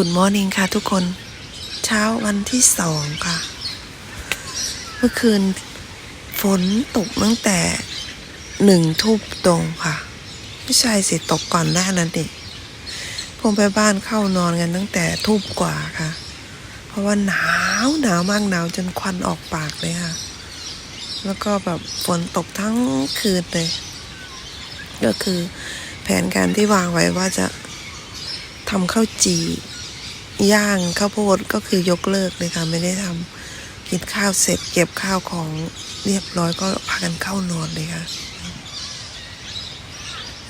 Good Morning ค่ะทุกคน เช้าวันที่สองค่ะ เมื่อคืนฝนตกตั้งแต่หนึ่งทุ่มตรงค่ะ ไม่ใช่สิตกก่อนหน้านั้นเองผมไปบ้านเข้านอนกันตั้งแต่ทุ่มกว่าค่ะ เพราะว่าหนาวหนาวมากหนาวจนควันออกปากเลยค่ะ แล้วก็แบบฝนตกทั้งคืนเลย ก็คือแผนการที่วางไว้ว่าจะทำข้าวจี่ ย่างข้าวโพดก็คือยกเลิกเลยค่ะไม่ได้ทำกินข้าวเสร็จเก็บข้าวของเรียบร้อยก็พากันเข้านอนเลยค่ะ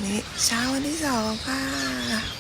นี่เช้าวันที่สองค่ะ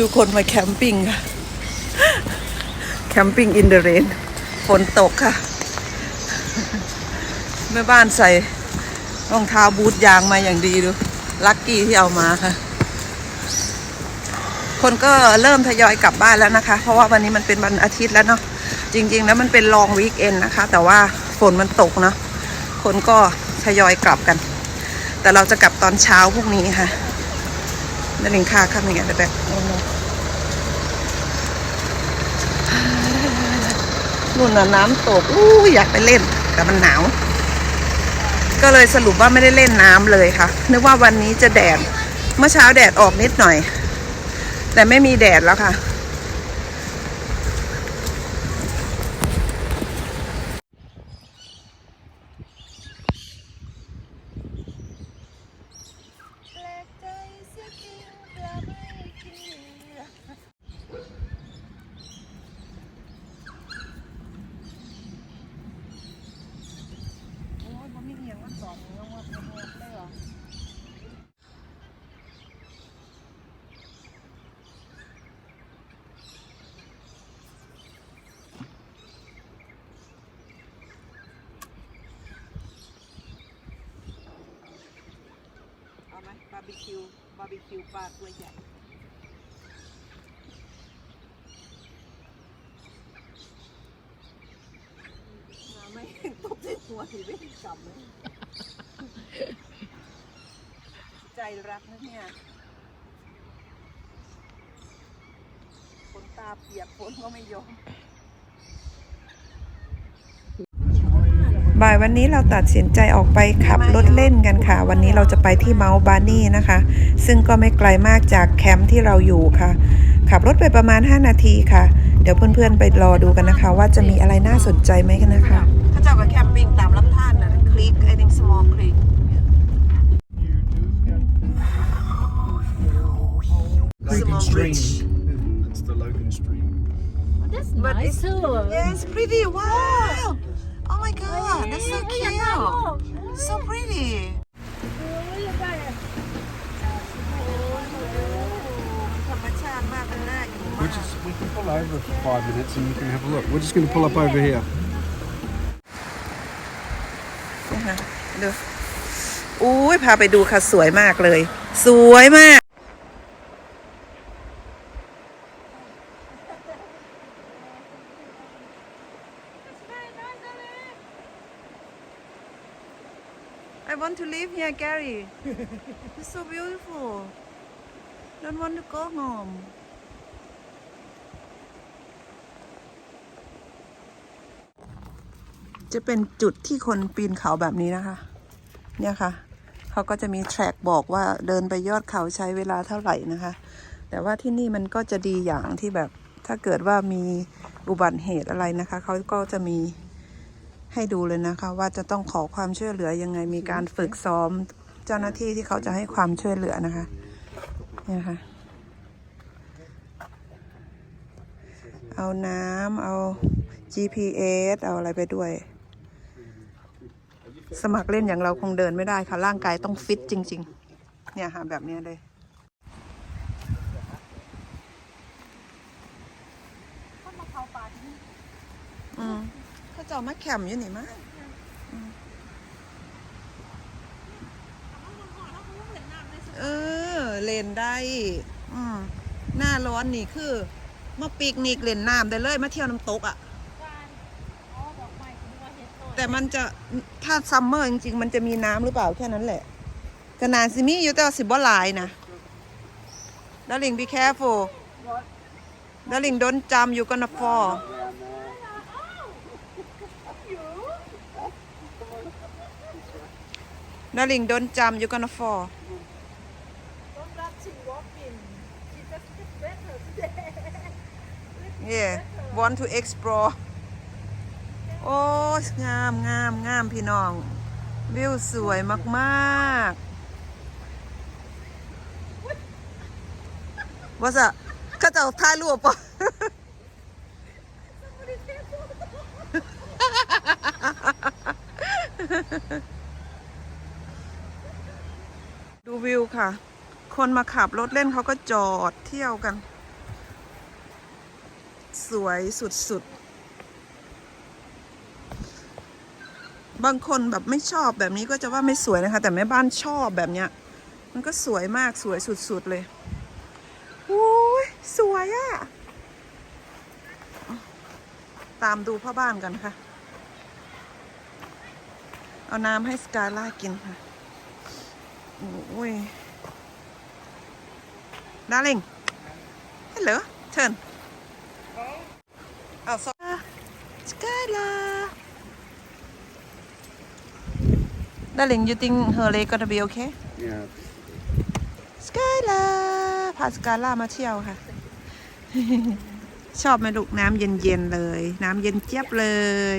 ดูคนมาแคมปิ้งค่ะ แคมปิ้งอินเดเรนฝนตกค่ะ แม่บ้านใส่รองเท้าบูทยางมาอย่างดีดู ลักกี้ที่เอามาค่ะ คนก็เริ่มทยอยกลับบ้านแล้วนะคะ เพราะว่าวันนี้มันเป็นวันอาทิตย์แล้วเนาะ จริง ๆ แล้วมันเป็นลองวีคเอนนะคะ แต่ว่าฝนมันตกเนาะ คนก็ทยอยกลับกัน แต่เราจะกลับตอนเช้าพรุ่งนี้ค่ะ นั่นเองค่ะข้ามยังไงแต่แบบนู่นน่ะน้ำตกอู้ยอยากไปเล่น แต่มันหนาว ก็เลยสรุปว่าไม่ได้เล่นน้ำเลยค่ะ นึกว่าวันนี้จะแดด เมื่อเช้าแดดออกนิดหน่อย แต่ไม่มีแดดแล้วค่ะ โอ้ยบ่มีเอียงมันสองงวดงวดได้หรอเอาไหมบาร์บีคิวบาร์บีคิวปลาตัวใหญ่มาไม่ตบที่หัวถือไม่กลับเลยใจรักนะเนี่ยฝนตาเปียกฝนก็ไม่ยอม บ่ายวันนี้เราตัดสินใจออกไปขับรถเล่นกันค่ะ วันนี้เราจะไปที่เมาส์บาร์นี่นะคะ ซึ่งก็ไม่ไกลมากจากแคมป์ที่เราอยู่ค่ะ ขับรถไปประมาณ 5 นาทีค่ะ เดี๋ยวเพื่อนๆไปรอดูกันนะคะ ว่าจะมีอะไรน่าสนใจไหมกันนะคะถ้าเจ้ากับแคมปิ้งตามลำธารนะคลิกไอ้นี่ small creek Logan Small Stream. bridge. That's the Logan Stream. That's But nice it's- too. Yeah, it's pretty. Wow. Oh my god, that's so อยากถ่ายรูป cute. So pretty. ธรรมชาติมากเลยน่าอยู่ We're just we can pull over for five minutes and you can have a look. We're just going to pull up over here. นะคะดูอุ้ยพาไปดูค่ะสวยมากเลย สวยมาก I want to live here, Gary. It's so beautiful. Don't want to go home. จะเป็นจุดที่คนปีนเขาแบบนี้นะคะ เนี่ยค่ะ เขาก็จะมีแทร็กบอกว่าเดินไปยอดเขาใช้เวลาเท่าไหร่นะคะ แต่ว่าที่นี่มันก็จะดีอย่างที่แบบถ้าเกิดว่ามีอุบัติเหตุอะไรนะคะ เขาก็จะมี ให้ดูเลยนะคะ ว่าจะต้องขอความช่วยเหลือยังไงมีการฝึกซ้อมเจ้าหน้าที่ที่เขาจะให้ความช่วยเหลือนะคะเนี่ยค่ะ เอาน้ำเอา GPS เอาอะไรไปด้วย สมัครเล่นอย่างเราคงเดินไม่ได้ค่ะ ร่างกายต้องฟิตจริง ๆ เนี่ยค่ะแบบเนี้ยเลยอืม เขาจะเอามาแคมป์อยู่นี่มั้งอืมเออ เล่นได้ อืมหน้าร้อนนี่คือมาปิกนิกเล่นน้ำได้เลย มาเที่ยวน้ำตกอะ่ะ แต่มันจะถ้าซัมเมอร์จริงๆ มันจะมีน้ำหรือเปล่าแค่นั้นแหละกนาซิมีอยู่แต่ว่าสิบ่หลายนะดาริง be careful ดาริง don't jump you gonna fall Darling, don't jump, you're gonna fall. Don't let she walking. She just get better today. Yeah, want to explore. โอ้ยงามงามงามพี่น้อง วิวสวยมาก ๆ ว่าสะเข้าเจ้าถ่ายรูปปะ ดูวิวค่ะ คนมาขับรถเล่นเขาก็จอดเที่ยวกัน สวยสุดๆ บางคนแบบไม่ชอบแบบนี้ก็จะว่าไม่สวยนะคะ แต่แม่บ้านชอบแบบเนี้ย มันก็สวยมากสวยสุดๆเลยโอ้ยสวยอะ่ะ ตามดูพ่อบ้านกันค่ะ เอาน้ำให้สกายล่ากินค่ะ อ้ย darling hello turn เอาสสกายล่า darling you think her leg gonna be okay Yeah. สกายล่าพาสกายล่ามาเที่ยวค่ะ ชอบไหมลูกน้ำเย็นๆเลย น้ำเย็นเจี๊ยบเลย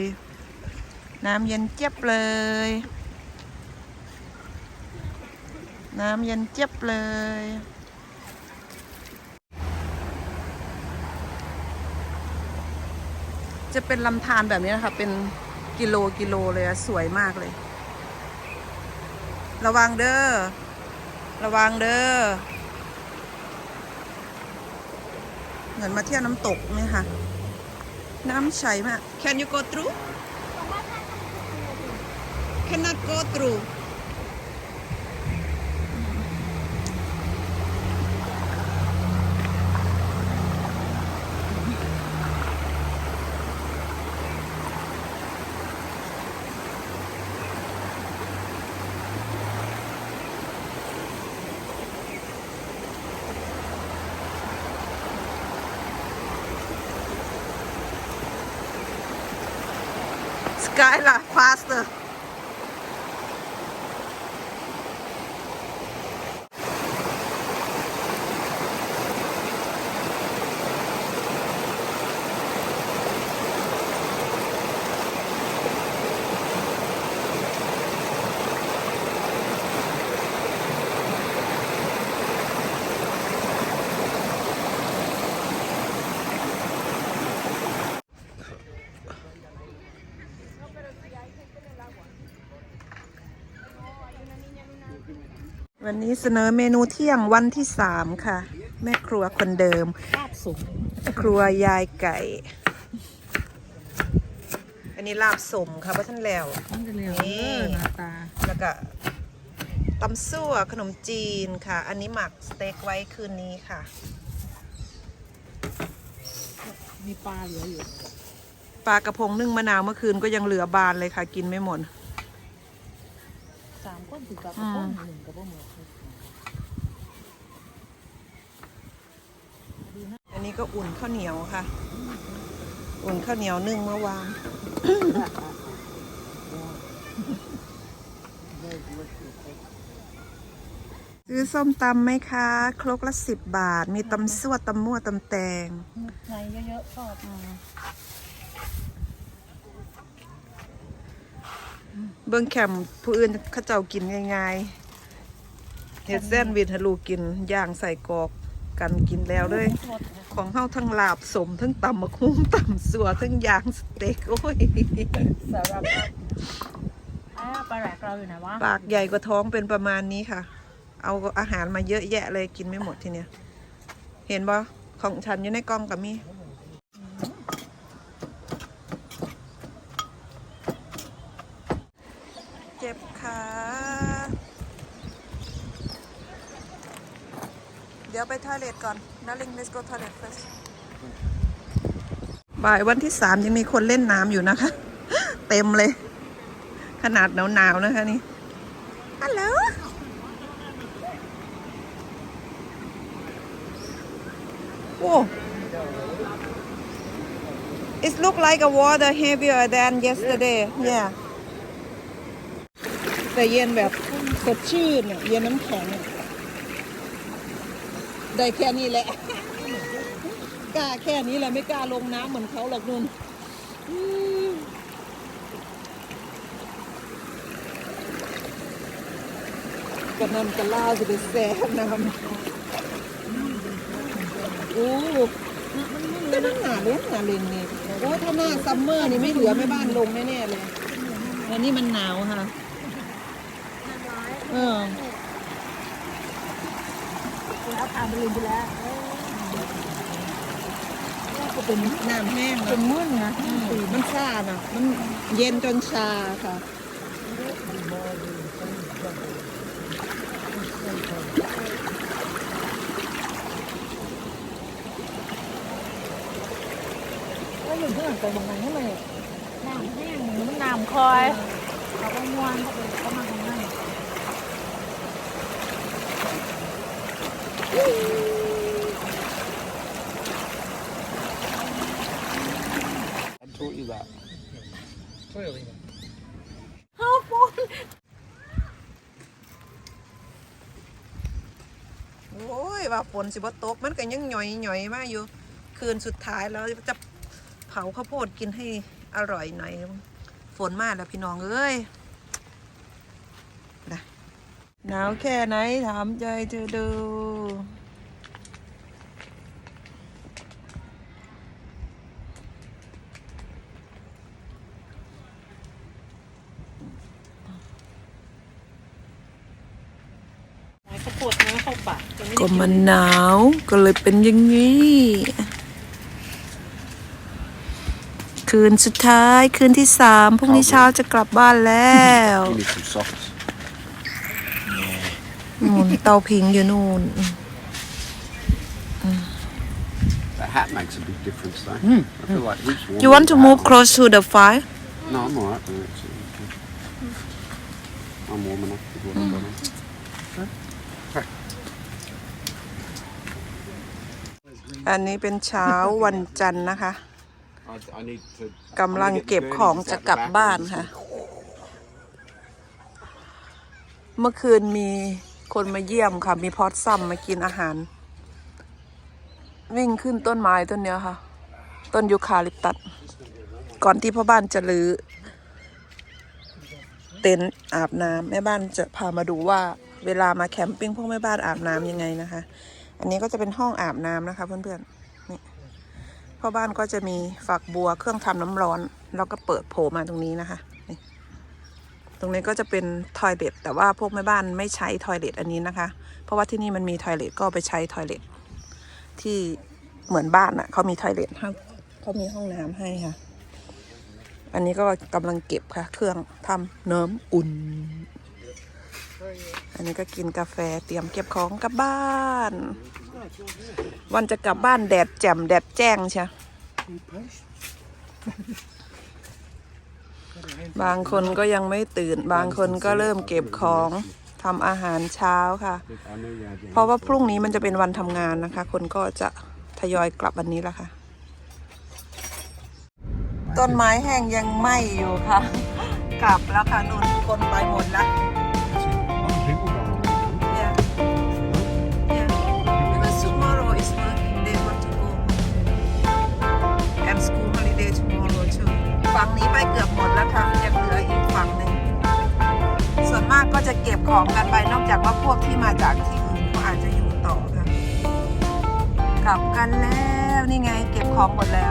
น้ำเย็นเจี๊ยบเลย น้ำเย็นเจี๊ยบเลย จะเป็นลำธารแบบนี้นะคะ เป็นกิโลกิโลเลยอะสวยมากเลย ระวังเด้อ ระวังเด้อ เหมือนมาเที่ยวน้ำตกเนี่ยค่ะ น้ำใสมาก Can you go through Cannot go through สกายล่ะ faster วันนี้เสนอเมนูเที่ยงวันที่สามค่ะ แม่ครัวคนเดิมภาพสูงครัวยายไก่ อันนี้ลาบสมค่ะเพราะท่านแล้วมันจะเร็วนี่หน้าตาแล้วก็ตำซั่วขนมจีนค่ะ อันนี้หมักสเต็กไว้คืนนี้ค่ะ มีปลาเหลืออยู่ปลากระพงนึ่งมะนาวเมื่อคืนก็ยังเหลือบานเลยค่ะ กินไม่หมด สามก้นถึงกับกระป๋องหนึ่งกระป๋องหมดอันนี้ก็อุ่นข้าวเหนียวค่ะ อุ่นข้าวเหนียวนึ่งเมื่อวานซื้อส้มตำไหมคะ ครกละสิบบาท มีตำซั่วตำมั่วตำแตงในเยอะๆชอบ เบิ้งแคมป์ผู้อื่นเขาเจ้ากินง่ายๆเฮ็ดแซนด์วิชให้ลูกกินย่างใส่กรอกกันกินแล้วเลยโทษนะของเฮาทั้งลาบสม ทั้งตำมะคุ้งตำสัวทั้งยางสเต็กโอ้ยสำหรับอ่าปลาแหลกเราอยู่ไหนวะปากใหญ่กว่าท้องเป็นประมาณนี้ค่ะ เอาอาหารมาเยอะแยะเลยกินไม่หมดทีเนี้ยเห็นบ่ของฉันอยู่ในกล่องกับมี เจ็บขา เดี๋ยวไปทอยเลทก่อน Darling let's go toilet first บ่ายวันที่สามยังมีคนเล่นน้ำอยู่นะคะ เต็มเลย ขนาดหนาวๆนะคะนี่ฮัลโหลโอ้ It look like a water heavier than yesterday yeah แต่เย็นแบบสดชื่นอะเย็นน้ำแข็งอะ ได้แค่นี้แหละ กล้าแค่นี้แหละไม่กล้าลงน้ำเหมือนเขาหรอกนุ่นอืมกระนำกระล่าจะไปแซ่บนะครับโอ้ก็นั่งหนาเล่นหนาเลนนี่โอ้ถ้าหน้าซัมเมอร์นี่ไม่เหลือแม่บ้านลงแน่ๆเลย แล้วนี่มันหนาวค่ะเออ แล้วผ่านไปลืมไปแล้วก็เป็นน้ำแห้งเป็นะนมึนนะมันชาน่ะ มันเย็นจนชาค่ะ ก็อยู่ที่หลังไปบางวันนี่เลยน้ำแห้งเหมือนมันน้ำคอยเขาก็ม้วนเขาไปเขามาทำนั่น I taught you that. Clearly. ข้าวปุ้นโอ้ยว่าฝนสิบ่ตกมันก็ยังหน่อยหน่อยๆมาอยู่ คืนสุดท้ายแล้วจะเผาข้าวโพดกินให้อร่อยหน่อย ฝนมากแล้วพี่น้องเอ้ย หนาวแค่ไหนถามใจเธอดูข้าวโพดเนื้อเข้าปากจะไม่ก็ได้มันหนาวก็เลยเป็นอย่างนี้ คืนสุดท้ายคืนที่สามพรุ่งนี้เช้าจะกลับบ้านแล้ว You need some socks. นู่น เตาผิงอยู่นู่น The hat makes a big difference, though. I feel like heaps warmer You want to with the move hat on. close to the fire No, I'm alright. No, it's, okay. I'm warm enough with what I've got on. Okay. อันนี้เป็นเช้าวันจันทร์นะคะ I, I need to. กำลังเก็บของจะกลับบ้านค่ะ เมื่อคืนมี คนมาเยี่ยมค่ะ มีพอดซัมมากินอาหาร วิ่งขึ้นต้นไม้ต้นเนี้ยค่ะ ต้นยูคาลิปตัสก่อนที่พ่อบ้านจะรื้อเต็นท์อาบน้ำแม่บ้านจะพามาดูว่า เวลามาแคมปิ้งพวกแม่บ้านอาบน้ำยังไงนะคะ อันนี้ก็จะเป็นห้องอาบน้ำนะคะ เพื่อนๆนี่พ่อบ้านก็จะมีฝักบัวเครื่องทำน้ำร้อน แล้วก็เปิดโผล่มาตรงนี้นะคะ ตรงนี้ก็จะเป็นทอยเลทแต่ว่าพวกแม่บ้านไม่ใช้ทอยเลทอันนี้นะคะ เพราะว่าที่นี่มันมีทอยเลทก็ไปใช้ทอยเลทที่เหมือนบ้านอะ่ะเขามีทอยเลทให้เขามีห้องน้ำให้ค่ะ อันนี้ก็กำลังเก็บค่ะ เครื่องทำน้ำอุ่น อันนี้ก็กินกาแฟเตรียมเก็บของกลับบ้าน วันจะกลับบ้านแดดแจ่มแดดแจ้งใช่ บางคนก็ยังไม่ตื่น บางคนก็เริ่มเก็บของทำอาหารเช้าค่ะ เพราะว่าพรุ่งนี้มันจะเป็นวันทำงานนะคะ คนก็จะทยอยกลับวันนี้แล้วค่ะ ต้นไม้แห้งยังไหม้อยู่ค่ะ กลับแล้วค่ะนุ่นคนไปหมดแล้ว ของหมดแล้ว